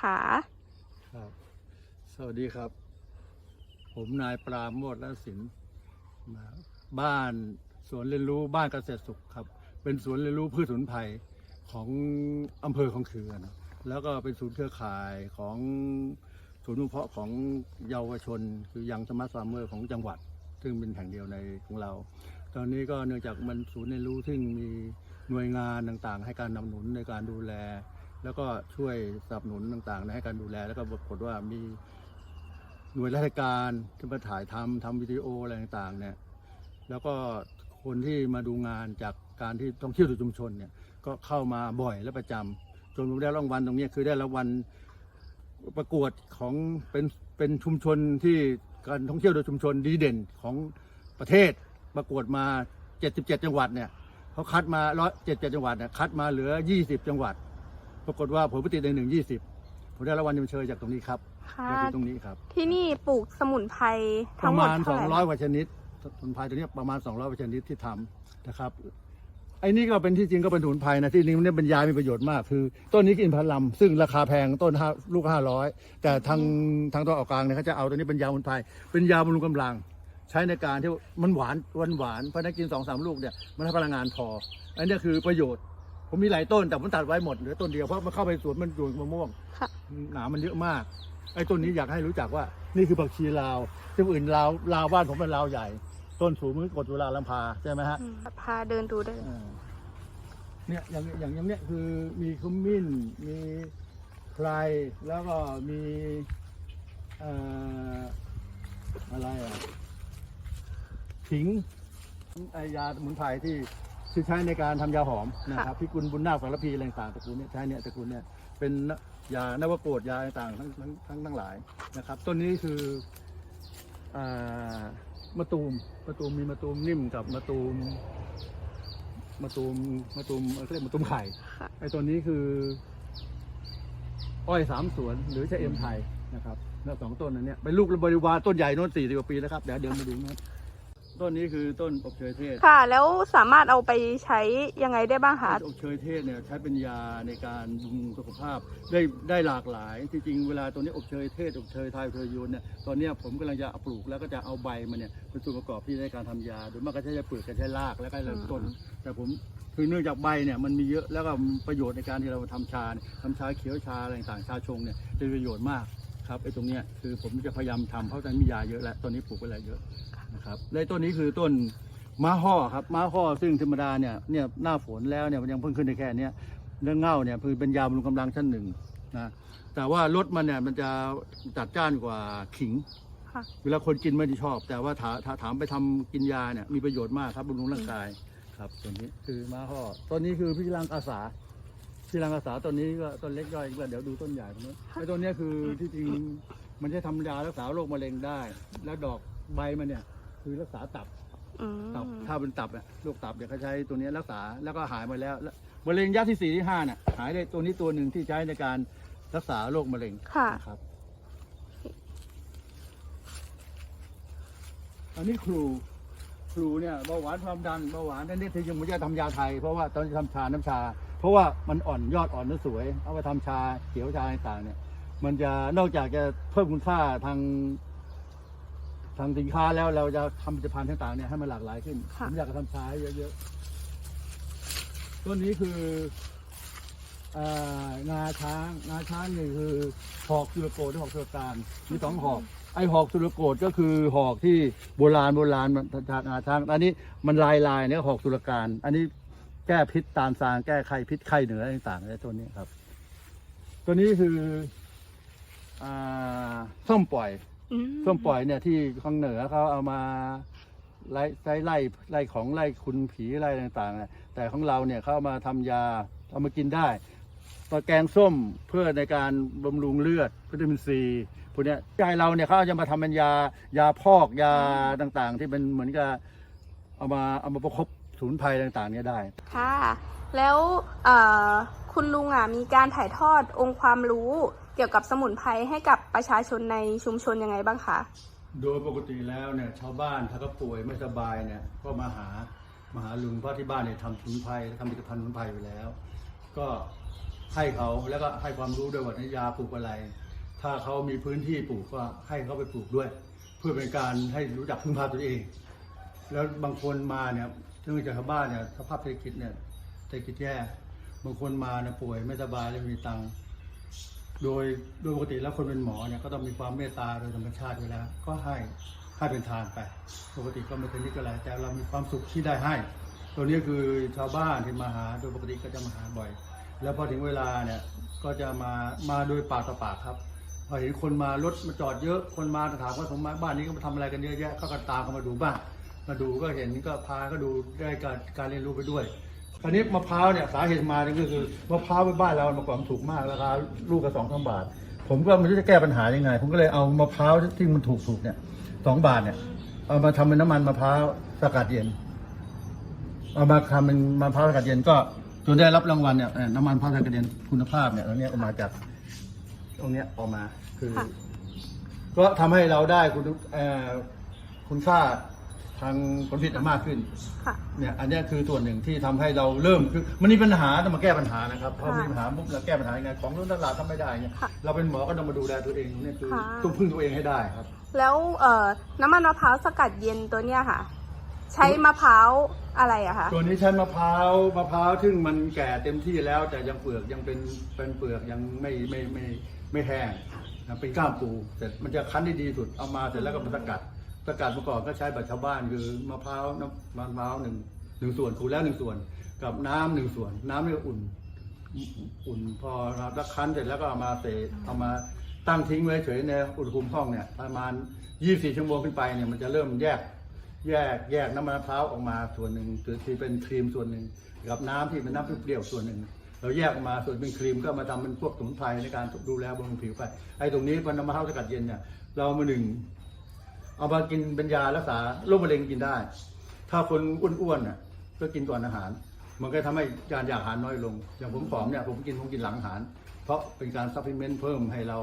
คะ ครับ สวัสดีครับ ผมนายปราโมทและสินมาบ้านสวนเรียนรู้บ้านเกษตรสุขครับ เป็นสวนเรียนรู้พืชสมุนไพรของอำเภอของเขื่อน แล้วก็เป็นศูนย์เครือข่ายของศูนย์นุเคราะของเยาวชน คือยังสมาร์ทฟาร์มเมอร์ของจังหวัด ซึ่งเป็นแห่งเดียวในของเรา ตอนนี้ก็เนื่องจากมันศูนย์เรียนรู้ซึ่งมีหน่วยงานต่างๆ ให้การนำหนุนในการดูแล แล้วก็ช่วยสนับสนุนต่างๆให้การดูแลแล้วก็ปรากฏว่ามีหน่วยราชการที่มาถ่ายทำทำวิดีโออะไรต่างๆเนี่ยแล้วก็คนที่มาดูงานจากการที่ท่องเที่ยวสู่ชุมชนเนี่ยก็เข้ามาบ่อยและประจำจนผมได้รางวัลตรงนี้คือได้รางวัลประกวดของเป็นเป็นชุมชนที่การท่องเที่ยวโดยชุมชนดีเด่นของประเทศประกวดมา 77 จังหวัดเนี่ยเขาคัดมา177จังหวัดเนี่ยคัดมาเหลือ 20 จังหวัด ปรากฏว่าผมไปติดในหนึ่งยี่สิบผมได้รางวัลชมเชยจากตรงนี้ครับค่ะก็คือตรงนี้ครับ ที่นี่ปลูกสมุนไพรปทั้งระหมดมาณ เท่าไหร่200กว่าชนิดสมุนไพรตัวเนี้ยประมาณ 200กว่าชนิดที่ทำนะครับไอ้นี่ก็เป็นที่จริงก็เป็นสมุนไพรนะที่จริงมันเนี่ยเป็นยามีประโยชน์มากคือต้นนี้กินพลัมซึ่งราคาแพงต้นห้าลูก 500 แต่ทางทางตะวันออกกลางเนี่ยเขาจะเอาตัวนี้เป็นยาสมุนไพรเป็นยาบำรุงกำลัง ใช้ในการที่มันหวานหวานหวานเพราะฉะนั้นกินสองสามลูกเนี่ยมันให้พลังงานพออันนี้คือประโยชน์ ผมมีหลายต้นแต่ผมตัดไว้หมดเหลือต้นเดียวเพราะมันเข้าไปสวนมันอยู่มะม่วงค่ะ หนามมันเยอะมากไอ้ต้นนี้อยากให้รู้จักว่า นี่คือผักชีลาวที่อื่นลาวลาวบ้านผมเป็นลาวใหญ่ ต้นสูงเหมือนกดตุลาลำพาใช่ไหมฮะอืมพาเดินดูได้เลยอ่าเนี่ยอย่างอย่างอย่างเนี้ยคือมีขมิ้นมีไพรแล้วก็มีเอ่ออะไรอะขิงไอยาสมุนไพรที่ ที่ใช้ในการทำยาหอมนะครับพิกุลบุญนาคฝังละพีอะไรต่างๆตระกูลเนี้ยใช้เนี่ยตระกูลเนี่ยเป็นยานวโกรดยาต่างๆทั้งทั้งทั้งทั้งหลายนะครับ ต้นนี้คืออ่ามะตูมมะตูมมีมะตูมนิ่มกับมะตูมมะตูมมะตูมเขาเรียกมะตูมไข่ค่ะ ไอ้ตัวนี้คือ อ้อยสามสวนหรือชะเอมไทยนะครับแล้วสองต้นนั้นเนี่ยเป็นลูกบริวารต้นใหญ่โน้นสี่สิบกว่าปีแล้วครับเดี๋ยวเดินมาดูนะ ต้นนี้คือต้นอบเชยเทศค่ะ แล้วสามารถเอาไปใช้ยังไงได้บ้างคะอบเชยเทศเนี่ยใช้เป็นยาในการบำรุงสุขภาพได้ได้หลากหลายที่จริงเวลาตัวนี้อบเชยเทศอบเชยไทยอบเชยโยนเนี่ยตอนเนี้ยผมกำลังจะเอาปลูกแล้วก็จะเอาใบมันเนี่ยเป็นส่วนประกอบที่ในการทำยาโดยมากก็ใช้เปลือกก็ใช้รากแล้วก็ลำต้น แต่ผมคือเนื่องจากใบเนี่ยมันมีเยอะแล้วก็ประโยชน์ในการที่เราทำชาเนี่ยทำชาเขียวชาอะไรต่างๆชาชงเนี่ยเป็นประโยชน์มากครับไอ้ตรงเนี้ยคือผมจะพยายามทำเพราะตอนนี้มียาเยอะแล้วตอนนี้ปลูกไปแล้วเยอะ นะครับและต้นนี้คือต้นม้าห่อครับม้าห่อซึ่งธรรมดาเนี่ยเนี่ยหน้าฝนแล้วเนี่ยมันยังเพิ่งขึ้นได้แค่เนี้ยเรื่องเง่าเนี่ยคือเป็นยาบำรุงกำลังชั้นหนึ่งนะแต่ว่ารสมันเนี่ยมันจะจัดจ้านกว่าขิงค่ะเวลาคนกินไม่ได้ชอบ แต่ว่าถาถาถามไปทำกินยาเนี่ยมีประโยชน์มากครับบำรุงร่างกายครับตัวนี้คือม้าห่อต้นนี้คือพิรังอาสาพิรังอาสาต้นนี้ก็ต้นเล็กย่อยก็เดี๋ยวดูต้นใหญ่ตรงนู้นไอ้ต้นเนี้ยคือที่จริงมันจะทำยารักษาโรคมะเร็งได้ แล้วดอกใบมันเนี่ย คือรักษาตับอืมตับถ้าเป็นตับเนี่ยโรคตับเนี่ยเขาใช้ตัวเนี้ยรักษาแล้วก็หายมาแล้วแล้วมะเร็งยะที่สี่ที่ห้าเนี่ยหายได้ตัวนี้ตัวหนึ่งที่ใช้ในการรักษาโรคมะเร็งค่ะ นะครับ อันนี้ครูครูเนี่ยเบาหวานความดันเบาหวานนั่นนี่ที่ยังไม่ได้ทำยาไทย เพราะว่าตอนนี้ทำชาน้ำชา เพราะว่ามันอ่อนยอดอ่อนแล้วสวย เอาไปทำชาเขียวชาต่างๆเนี่ย มันจะนอกจากจะเพิ่มคุณค่าทาง ทางสินค้าแล้วเราจะทำผลิตภัณฑ์ต่างๆเนี่ยให้มันหลากหลายขึ้นผค่ะ มอยากจะทำชาให้เยอะๆต้นนี้คือเอ่องาช้างงาช้างนี่คือหอกสุรโกดหอกสุรการมีสองหอก ไอหอกสุรโกดก็คือหอกที่โบราณโบราณมันจากงาช้างอันนี้มันลายลายเนี่ยหอกสุรการ อันนี้แก้พิษตามซางแก้ไขพิษไข้เหนืออะไรต่างๆในตัวนี้ครับ ตัวนี้คืออ่าส้มปล่อยอืม ส้มปล่อยเนี่ยที่ข้างเหนือเขาเอามาไล่ไล่ไล่ไล่ของไล่คุณผีไล่ต่างๆเนี่ยแต่ของเราเนี่ยเขาเอามาทำยาเอามากินได้ตะแกงส้มเพื่อในการบำรุงเลือดวิตามินซีพวกเนี้ยใจเราเนี่ยเขาจะมาทำเป็นยายาพอกยาต่างๆ ที่เป็นเหมือนกับเอามาเอามาประคบสมุนไพรต่างๆเนี่ยได้ ค่ะ แล้วเอ่อคุณลุงอะมีการถ่ายทอดองค์ความรู้ เกี่ยวกับสมุนไพรให้กับประชาชนในชุมชนยังไงบ้างคะ โดยปกติแล้วเนี่ยชาวบ้านถ้าเขาป่วยไม่สบายเนี่ยก็มาหามาหาลุงเพราะที่บ้านเนี่ยทำสมุนไพรทำผลิตภัณฑ์สมุนไพรอยู่แล้ว ก็ให้เขาแล้วก็ให้ความรู้ด้วยว่าในยาปลูกอะไร ถ้าเขามีพื้นที่ปลูกก็ให้เขาไปปลูกด้วย เพื่อเป็นการให้รู้จักพึ่งพาตัวเอง แล้วบางคนมาเนี่ยซึ่งจากชาวบ้านเนี่ยสภาพเศรษฐกิจเนี่ยเศรษฐกิจแย่บางคนมาเนี่ยป่วยไม่สบายเลยมีตังค์ โดยโดยปกติแล้วคนเป็นหมอเนี่ยก็ต้องมีความเมตตาโดยธรรมชาติอยู่แล้วก็ให้ให้เป็นทานไป ปกติก็ไม่เป็นนิดก็ไรแต่เรามีความสุขที่ได้ให้ ตัวนี้คือชาวบ้านที่มาหาโดยปกติก็จะมาหาบ่อย แล้วพอถึงเวลาเนี่ยก็จะมามาโดยปากต่อปากครับพอเห็นคนมารถมาจอดเยอะ คนมาถามว่าผมมาบ้านนี้ก็มาทำอะไรกันเยอะแยะเขาก็ตามเขามาดูบ้างมาดูก็เห็นก็พาก็ดูได้การการเรียนรู้ไปด้วย คราวนี้มะพร้าวเนี่ยสาเหตุมาเนี่ยก็คือมะพร้าวบ้านเราเมื่อก่อนมันถูกมากราคาลูกละสองสามบาท ผมก็ไม่รู้จะแก้ปัญหายังไง ผมก็เลยเอามะพร้าวที่มันถูกถูกๆเนี่ยสองบาทเนี่ยเอามาทำเป็นน้ำมันมะพร้าวสกัดเย็น เอามาทำเป็นมะพร้าวสกัดเย็นก็จนได้รับรางวัลเนี่ยเอ่อน้ำมันมะพร้าวสกัดเย็นคุณภาพเนี่ยตรงเนี้ยเอามาจากตรงเนี้ยออกมาคือค่ะก็ทำให้เราได้คุณเอ่อคุณค่า ทางผลผลิตมากขึ้นค่ะ เนี่ยอันเนี้ยคือส่วนหนึ่งที่ทำให้เราเริ่มคือมันมีปัญหาต้องมาแก้ปัญหานะครับพอค่ะมีปัญหาปุ๊บเราแก้ปัญหายังไงของรุ่นตลาดทำไม่ได้เนี่ยค่ะเราเป็นหมอก็ต้องมาดูแลตัวเองเนี่ยคือค่ะ ต้องพึ่งตัวเองให้ได้ครับ แล้วเอ่อน้ำมันมะพร้าวสกัดเย็นตัวเนี้ยค่ะ ใช้มะพร้าวอะไรอะคะ ตัวนี้ใช้มะพร้าวมะพร้าวซึ่งมันแก่เต็มที่แล้ว แต่ยังเปลือกยังเป็นเป็นเปลือกยังไม่ไม่ไม่ไม่แห้งนะเป็นก้ามปูเสร็จมันจะคั้นได้ดีสุดเอามาเสร็จแล้วก็มาสกัด สกัดเมื่อก่อนก็ใช้แบบชาวบ้านคือมะพร้าวน้ำมะพร้าวหนึ่งหนึ่งส่วนขูดแล้วหนึ่งส่วน กับน้ำหนึ่งส่วน น้ำนี่อุ่น อุ่นพอเราแล้วคั้นเสร็จแล้วก็เอามาเสเอามาตั้งทิ้งไว้เฉยในอุณหภูมิห้องเนี่ยประมาณ 24 ชั่วโมงขึ้นไปเนี่ยมันจะเริ่มแยกแยกแยกน้ำมะพร้าวออกมาส่วนหนึ่งคือที่เป็นครีมส่วนหนึ่งกับน้ำที่เป็นน้ำเปรี้ยวส่วนหนึ่งเราแยกออกมาส่วนเป็นครีมก็มาทำเป็นพวกสมุนไพรในการดูแลบำรุงผิวไปไอ้ตรงนี้เป็นน้ำมะพร้าวสกัดเย็นเนี่ยเรามาหนึ่ง เอามากินเป็นยารักษาโรคมะเร็งกินได้ ถ้าคนอ้วนๆน่ะก็กินก่อนอาหาร มันก็ทำให้การอยากอาหารน้อยลง อย่างผมผอมเนี่ยผมกินผมกินหลังอาหาร เพราะเป็นการซัพพลีเมนต์เพิ่มให้เรา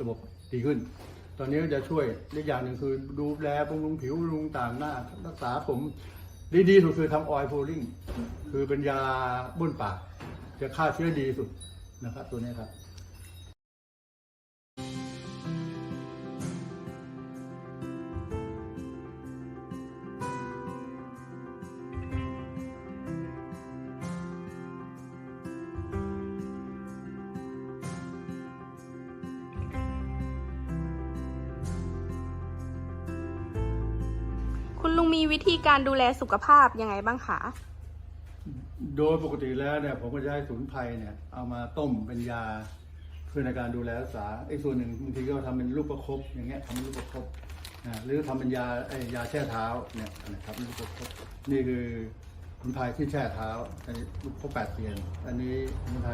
ระบบดีขึ้น ตอนนี้ก็จะช่วยอีกอย่างหนึ่งคือดูแลบำรุงผิวบำรุงต่างหน้า รักษาผมดีๆสุดคือทำออยล์โฟลิงคือเป็นยาบ้วนปาก จะฆ่าเชื้อดีสุดนะครับตัวนี้ครับ คุณลุงมีวิธีการดูแลสุขภาพยังไงบ้างคะ โดยปกติแล้วเนี่ยผมก็จะให้สมุนไพรเนี่ยเอามาต้มเป็นยาเพื่อในการดูแลรักษาไอ้ส่วนหนึ่งบางทีก็ทำเป็นลูกประคบอย่างเงี้ยทำเป็นลูกประคบอ่าหรือทำเป็นยาไอ้ยาแช่เท้าเนี่ยนะครับลูกประคบนี่คือสมุนไพรที่แช่เท้าอันนี้ลูกประคบแปดเดือนอันนี้สมุนไพร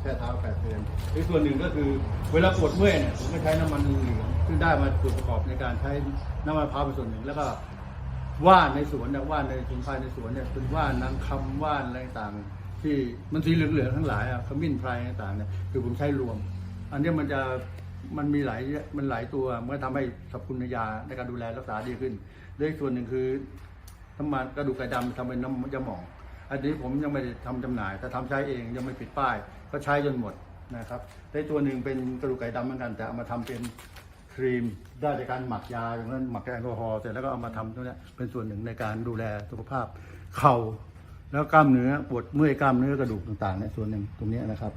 แช่เท้าแปดเดือนอีกส่วนหนึ่งก็คือเวลาปวดเมื่อยเนี่ยผมก็ใช้น้ำมันเหลืองซึ่งได้มาส่วนประกอบในการใช้น้ำมันพร้าวเป็นส่วนหนึ่งแล้วก็ ว่านในสวนเนี่ยว่านในสมุนไพรในสวนเนี่ยเป็นว่านนางคำว่านอะไรต่างที่มันสีเหลืองๆทั้งหลายอะขมิ้นไพรต่างเนี่ยคือผมใช้รวม อันนี้มันจะมันมีหลายมันหลายตัวมันก็ทำให้สรรพคุณยาในการดูแลรักษาดีขึ้นและอีกส่วนหนึ่งคือน้ำมันกระดูกไก่ดำทำเป็นน้ำยาหมอง อันนี้ผมยังไม่ได้ทำจำหน่าย แต่ทำใช้เองยังไม่ปิดป้าย ก็ใช้จนหมดนะครับได้ตัวหนึ่งเป็นกระดูกไก่ดำเหมือนกัน แต่เอามาทำเป็น ครีมได้จากการหมักยาอย่างนั้นหมักแอลกอฮอล์เสร็จแล้วก็เอามาทำตรงเนี้ยเป็นส่วนหนึ่งในการดูแลสุขภาพเข่า แล้วกล้ามเนื้อปวดเมื่อยกล้ามเนื้อกระดูกต่างๆเนี่ยส่วนหนึ่งตรงเนี้ยนะครับ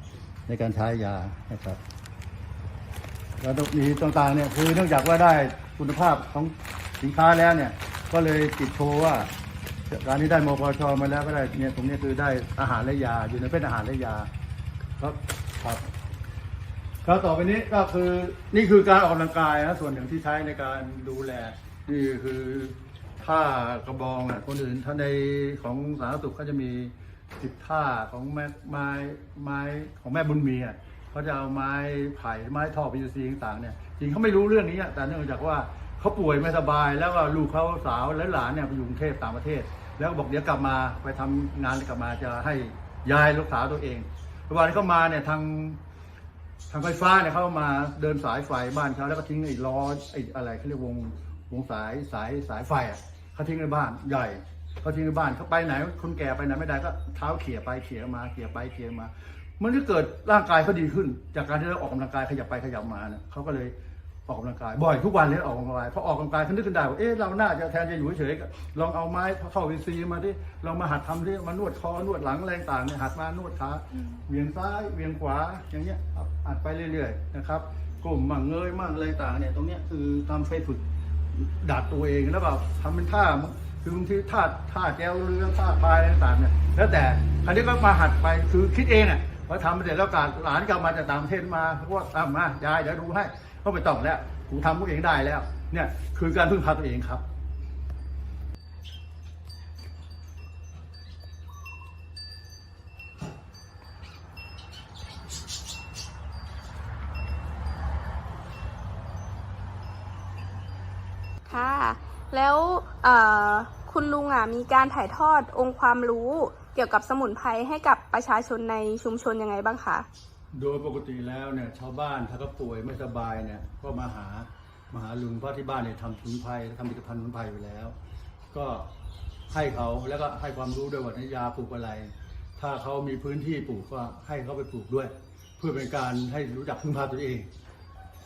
ในการใช้ยานะครับ แล้วตรงนี้ต่างๆเนี่ยคือเนื่องจากว่าได้คุณภาพของสินค้าแล้วเนี่ย ก็เลยติดโชว์ว่าการที่ได้มพชมาแล้วก็ได้เนี่ยตรงเนี้ยคือได้อาหารและยาอยู่ในเป็นอาหารและยาครับครับ ครับต่อไปนี้ก็คือนี่คือการออกกำลังกายนะส่วนหนึ่งที่ใช้ในการดูแล นี่คือท่ากระบองอะคนอื่นท่านในของสาธารณสุขเขาจะมีสิบท่าของแม่ไม้ไม้ของแม่บุญมีอะเขาจะเอาไม้ไผ่ไม้ท่อพีซีต่างๆเนี่ยจริงเขาไม่รู้เรื่องนี้แต่เนื่องจากว่าเขาป่วยไม่สบายแล้วก็ลูกเขาสาวและหลานเนี่ยไปอยู่กรุงเทพต่างประเทศ แล้วบอกเดี๋ยวกลับมาไปทำงานกลับมาจะให้ยายรักษาวตัวเองระหว่างที่เขามาเนี่ยทาง ทางไฟฟ้าเนี่ยเขามาเดินสายไฟบ้านเขาแล้วก็ทิ้งไอ้ล้อไอ้อะไรเขาเรียกวงวงสายสายสายไฟอะเขาทิ้งในบ้านใหญ่เขาทิ้งในบ้านเขาไปไหนคนแก่ไปไหนไม่ได้ก็เท้าเขี่ยไปเขี่ยมาเขี่ยไปเขี่ยมา มันจะเกิดร่างกายเขาดีขึ้น จากการที่เราออกกำลังกายขยับไปขยับมาเนี่ยเขาก็เลย ออกกำลังกายบ่อยทุกวันเลยออกกำลังกายพอออกกำลังกายเขานึกขึ้นได้ว่าเอ๊ะเราน่าจะแทนจะอยู่เฉยๆลองเอาไม้เข้าวิซีมาดิลองมาหัดทำดิมานวดคอนวดหลังอะไรต่างๆเนี่ยหัดมานวดขาเวียงซ้ายเวียงขวาอย่างเงี้ยครับหัดไปเรื่อยๆนะครับกลุ่มมั่งเงยมั่งอะไรต่างๆเนี่ยตรงเนี้ยคือทำไปฝึกดัดตัวเองแล้วแบบทำเป็นท่าคือบางทีท่าท่าแก้วเรือท่าพายอะไรต่างๆเนี่ยแล้วแต่คราวนี้ก็มาหัดไปคือคิดเองอะพอทำไปเสร็จแล้วการหลานกลับมาจากต่างประเทศมาเขาก็ตามมายายเดี๋ยวดูให้ ก็ไม่ต้องแล้วกูทำตัวเองได้แล้ว เนี่ย คือการพึ่งพาตัวเองครับ ค่ะ แล้วเอ่อคุณลุงอะมีการถ่ายทอดองค์ความรู้เกี่ยวกับสมุนไพรให้กับประชาชนในชุมชนยังไงบ้างคะ โดยปกติแล้วเนี่ยชาวบ้านถ้าเขาป่วยไม่สบายเนี่ยก็มาหามาหาลุงเพราะที่บ้านเนี่ยทำสมุนไพรทำผลิตภัณฑ์สมุนไพรอยู่แล้ว ก็ให้เขาแล้วก็ให้ความรู้ด้วยว่าน้ยาปลูกอะไร ถ้าเขามีพื้นที่ปลูกก็ให้เขาไปปลูกด้วย เพื่อเป็นการให้รู้จักพึ่งพาตัวเอง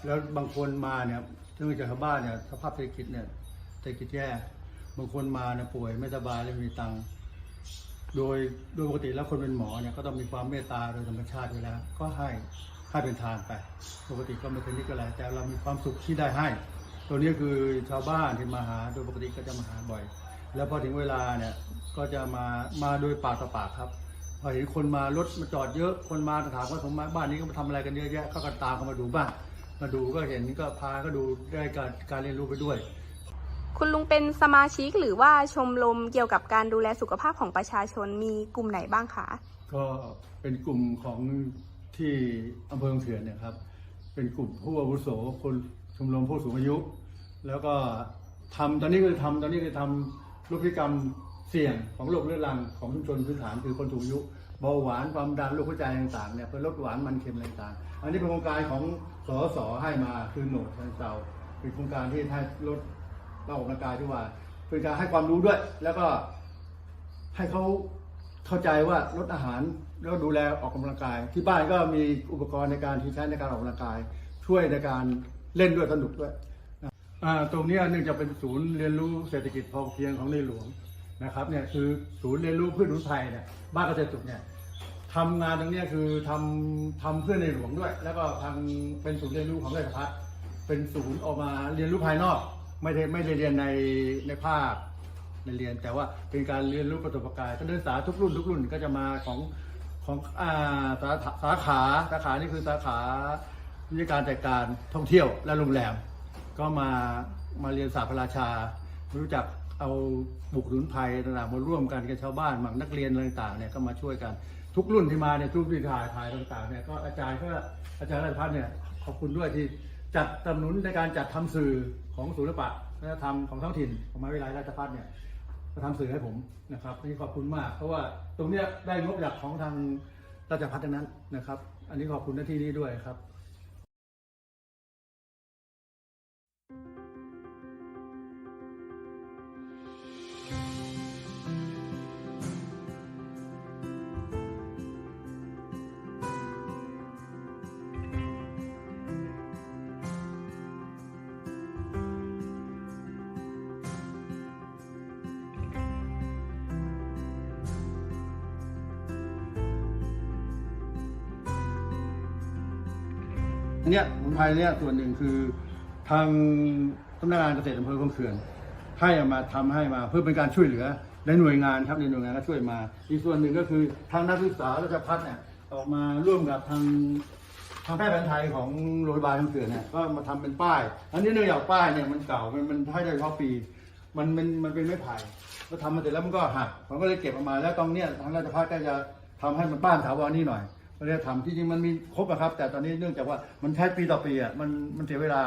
แล้วบางคนมาเนี่ยเนื่องจากชาวบ้านเนี่ยสภาพเศรษฐกิจเนี่ยเศรษฐกิจแย่บางคนมาเนี่ยป่วยไม่สบายเลยมีตังค์ โดยโดยปกติแล้วคนเป็นหมอเนี่ยก็ต้องมีความเมตตาโดยธรรมชาติอยู่แล้ว ก็ให้ให้เป็นทานไป ปกติก็ไม่เป็นนิกอะไรแต่เรามีความสุขที่ได้ให้ ตัวนี้คือชาวบ้านที่มาหาโดยปกติก็จะมาหาบ่อย แล้วพอถึงเวลาเนี่ยก็จะมามาโดยปากต่อปากครับพอเห็นคนมารถมาจอดเยอะ คนมาถามว่าผมมาบ้านนี้ก็มาทำอะไรกันเยอะแยะเขาก็ตามเขามาดูบ้างมาดูก็เห็นก็พาก็ดูได้การการเรียนรู้ไปด้วย คุณลุงเป็นสมาชิกหรือว่าชมรมเกี่ยวกับการดูแลสุขภาพของประชาชนมีกลุ่มไหนบ้างคะ ก็เป็นกลุ่มของที่อำเภอเขื่อนเนี่ยครับ เป็นกลุ่มผู้อาวุโสคนชมรมผู้สูงอายุ แล้วก็ทำตอนนี้คือทำตอนนี้คือทำรูปพฤติกรรมเสี่ยงของโรคเรื้อรังของชุมชนพื้นฐานคือคนสูงอายุเบาหวานความดันโรคหัวใจต่างๆเนี่ยเพื่อลดหวานมันเค็มอะไรต่างๆอันนี้เป็นโครงการของสสให้มาคือโหนดทางเซาเป็นโครงการที่ให้ลด เราออกกำลังกายที่ว่าเป็นการให้ความรู้ด้วย แล้วก็ให้เขาเข้าใจว่าลดอาหารแล้วดูแลออกกำลังกาย ที่บ้านก็มีอุปกรณ์ในการที่ใช้ในการออกกำลังกาย ช่วยในการเล่นด้วยสนุกด้วยตรงนี้เนื่องจากเป็นศูนย์เรียนรู้เศรษฐกิจพอเพียงของในหลวงนะครับเนี่ยคือศูนย์เรียนรู้พืชสมุนไพรเนี่ยบ้านเกษตรสุขเนี่ยทำงานตรงนี้คือทำทำเพื่อในหลวงด้วย แล้วก็ทางเป็นศูนย์เรียนรู้ของราชพัฒเป็นศูนย์ออกมาเรียนรู้ภายนอก ไม่ได้ไม่ได้เรียนในในภาคในเรียนแต่ว่าเป็นการเรียนรู้ประสบการณ์ก็นักศึกษาทุกรุ่นทุกรุ่นก็จะมาของของอ่าสาขาสาขาสาขานี่คือสาขาวิชาการจัดการท่องเที่ยวและโรงแรม ก็มามาเรียนศาสตร์พระราชา รู้จักเอาบุกสมุนไพรต่างๆมาร่วมกันกับชาวบ้านมักนักเรียนต่างๆเนี่ยก็มาช่วยกันทุกรุ่นที่มาเนี่ยทุกที่ถ่ายถ่ายต่างๆเนี่ยก็อาจารย์ก็อาจารย์ราชพัฒน์เนี่ยขอบคุณด้วยที่ จัดสนับสนุนในการจัดทำสื่อของศิลปะวัฒนธรรมของท้องถิ่นของมหาวิทยาลัยราชภัฏเนี่ยมาทำสื่อให้ผมนะครับนี่ขอบคุณมาก เพราะว่าตรงเนี้ยได้งบจากของทางราชพัฒน์ดังนั้นนะครับ อันนี้ขอบคุณหน้าที่นี้ด้วยครับ เนี่ยสมุนไพรเนี่ยส่วนหนึ่งคือทางสำนักงานเกษตรอำเภอคลองเขื่อนให้เอามาทำให้มาเพื่อเป็นการช่วยเหลือในหน่วยงานครับในหน่วยงานก็ช่วยมา อีกส่วนหนึ่งก็คือทางนักศึกษาราชพัฒน์เนี่ยออกมาร่วมกับทางทางแพทย์แผนไทยของโรงพยาบาลคลองเขื่อนเนี่ยก็มาทำเป็นป้าย อันนี้เนื่องจากป้ายเนี่ยมันเก่ามันมันให้ได้เฉพาะปี มันมันมันเป็นไม้ไผ่ก็ทำมาเสร็จแล้วมันก็หักผมก็เลยเก็บออกมาแล้วตรงเนี้ยทางราชพัฒน์ก็จะทำให้มันป้านถาวรนี่หน่อย เลยทำที่จริงมันมีครบอะครับ แต่ตอนนี้เนื่องจากว่ามันใช้ปีต่อปีอะมันมันเสียเวลา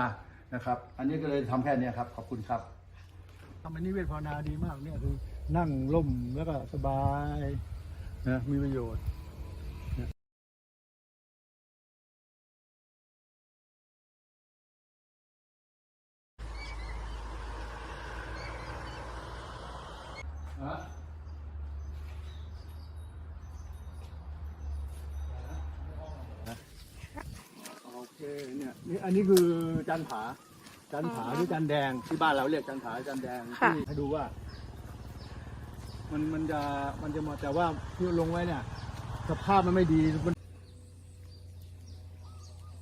นะครับ อันนี้ก็เลยทำแค่เนี้ยครับ ขอบคุณครับทำอันนี้เวทภาวนาดีมากเนี่ยคือนั่งล่มแล้วก็สบายนะมีประโยชน์ฮะ เนี่ยนี่อันนี้คือจันผา จันผาอ๋อหรือจันแดงที่บ้านเราเรียกจันผาจันแดงค่ะ ที่ให้ดูว่า มันมันจะมันจะมาแต่ว่าที่ลงไว้เนี่ย สภาพมันไม่ดีมัน